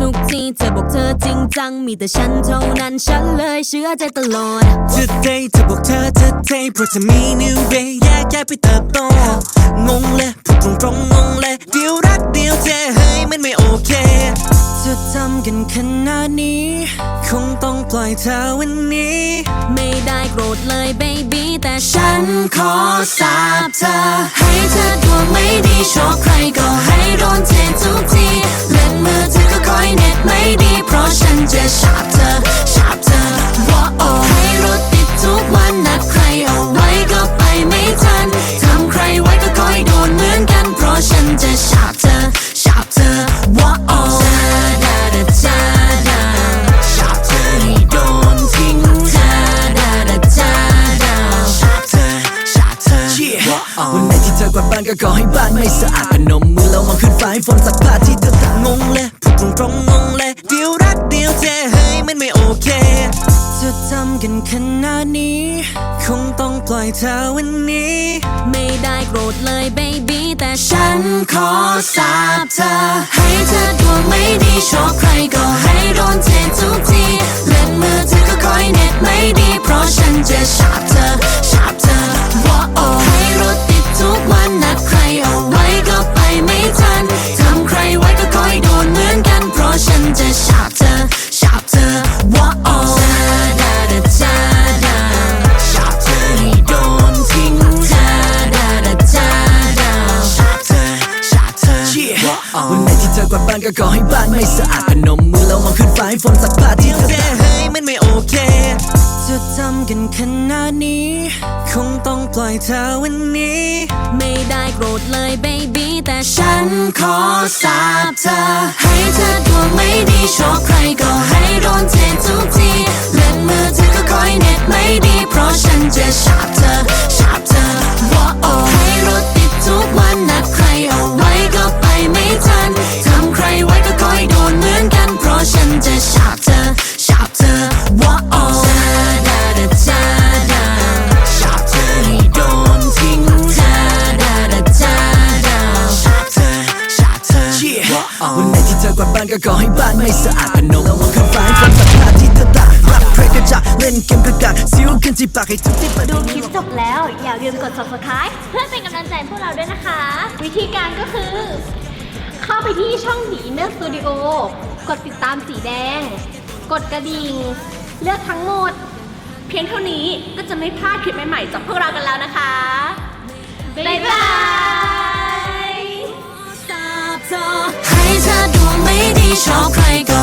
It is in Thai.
ทุกทีเธอบอกเธอจริงจัง มีแต่ฉันเท่านั้นฉันเลยเชื่อใจตลอด Today เธอบอกเธอ today เพราะจะมี new way แยกย้ายไปเติบโตงงเลยพูดตรงตรงๆงงเลยเดียวรักเดียวเจเฮ้ยมันไม่โอเค เธอทำกันขนาดนี้ คงต้องปล่อยเธอวันนี้ ไม่ได้โกรธเลย baby แต่ฉัฉันนขอสาบเธอ ให้เธอดวงไม่ดีชอบใครก็ให้โดนเททุกที เธอกวาดบ้านก็ขอให้บ้านไม่สะอาดพนมมือแล้วมองขึ้นฟ้าให้ฝนสักผ้าที่เธอตากงงเลยพูดตรงตรงงงเลยเดียวรักเดียวเจเฮ้ยมันไม่โอเคเธอทำกันขนาดนี้ คงต้องปล่อยเธอวันนี้ ไม่ได้โกรธเลย baby แต่ฉันขอสาบเธอ ให้เธอดวงไม่ดีชอบใครก็ให้โดนเททุกทีเล่นมือถือก็คอยเน็ตไม่ดีเพราะฉันจะชาบเธอ กวาดบ้านก็ขอให้บ้านไม่สะอาดพนมมือแล้วมองขึ้นฟ้าให้ฝนสักผ้าที่เธอตากเฮ้ยมันไม่โอเคเธอทำกันขนาดนี้ คงต้องปล่อยเธอวันนี้ ไม่ได้โกรธเลย baby แต่ฉัฉันนขอสาบเธอ ให้เธอดวงไม่ดีชอบใครก็ให้โดนเททุ กวาดบ้านก็ขอให้บ้านไม่สะอาดพนมแล้วมอขึ้นฟ้าให้ฝนสักผ้าที่เธอตากรับเพลงกระจาเล่นเกมกระกาสิวขึ้นที่ปากให้ทุกที่ประดูคลิปจบแล้ว อย่าลืมกด subscribe เพื่อเป็นกำลังใจพวกเราด้วยนะคะ วิธีการก็คือ เข้าไปที่ช่องดีเนอร์สตูดิโอกดติดตามสีแดง กดกระดิ่ง เลือกทั้งหมด เพียงเท่านี้ก็จะไม่พลาดคลิปใหม่ๆจากพวกเรากันแล้วนะคะ บ๊ายบาย Sean Clay go